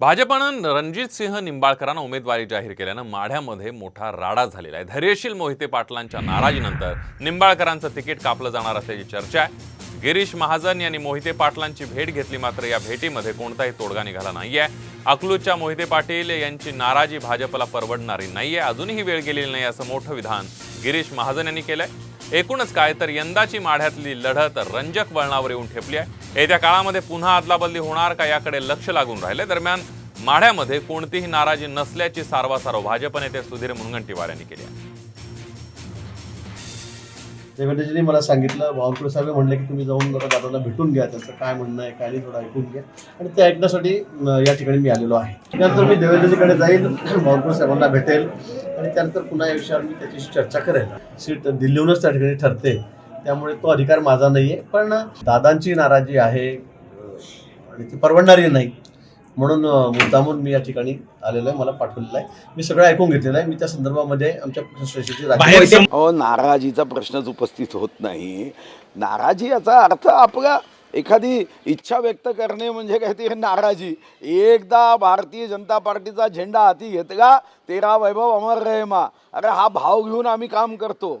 भाजपानं रणजित सिंह निंबाळकरांना उमेदवारी जाहीर केल्यानं माढ्यामध्ये मोठा राडा झालेला आहे. धैर्यशील मोहिते पाटलांच्या नाराजीनंतर निंबाळकरांचं तिकीट कापलं जाणार असल्याची चर्चा आहे. गिरीश महाजन यांनी मोहिते पाटलांची भेट घेतली मात्र या भेटीमध्ये कोणताही तोडगा निघाला नाहीये. अकलूजच्या मोहिते पाटील यांची नाराजी भाजपला परवडणारी नाहीये. अजूनही वेळ गेलेली नाही असं मोठं विधान गिरीश महाजन यांनी केलंय. एकूणच काय तर यंदाची माढ्यातली लढत रंजक वळणावर येऊन ठेपली आहे. येत्या काळामध्ये पुन्हा अदलाबदली होणार का याकडे लक्ष लागून राहिले? दरम्यान माढ्यामध्ये कोणतीही नाराजी नसल्याची सारवासारव भाजप नेते सुधीर मुनगंटीवार यांनी केली आहे. देवेंद्रजींनी मला सांगितलं बावनकुळे साहेब म्हणले की तुम्ही जाऊन जरा दादाला भेटून घ्या त्यांचं काय म्हणणं आहे काय नाही थोडं ऐकून घ्या. आणि ते ऐकण्यासाठी या ठिकाणी मी आलेलो आहे. त्यानंतर मी देवेंद्रजीकडे जाईल बावनकुळे साहेबांना भेटेल. आणि त्यानंतर पुन्हा या विषयावर मी त्याच्याशी चर्चा करेल. सीट दिल्लीहूनच त्या ठिकाणी ठरते. त्यामुळे तो अधिकार माझा नाही आहे पण दादांची नाराजी आहे आणि ती परवडणारी नाही. म्हणून मुद्दामून मी या ठिकाणी आलेलो आहे मला पाठवलेलं आहे. मी सगळं ऐकून घेतलेलं आहे. मी त्या संदर्भामध्ये आमच्या अहो नाराजीचा प्रश्नच उपस्थित होत नाही. नाराजी याचा अर्थ आपला एखादी इच्छा व्यक्त करणे म्हणजे काहीतरी नाराजी. एकदा भारतीय जनता पार्टीचा झेंडा हाती घेतला तेरा वैभव अमर रहेमा अरे हा भाव घेऊन आम्ही काम करतो.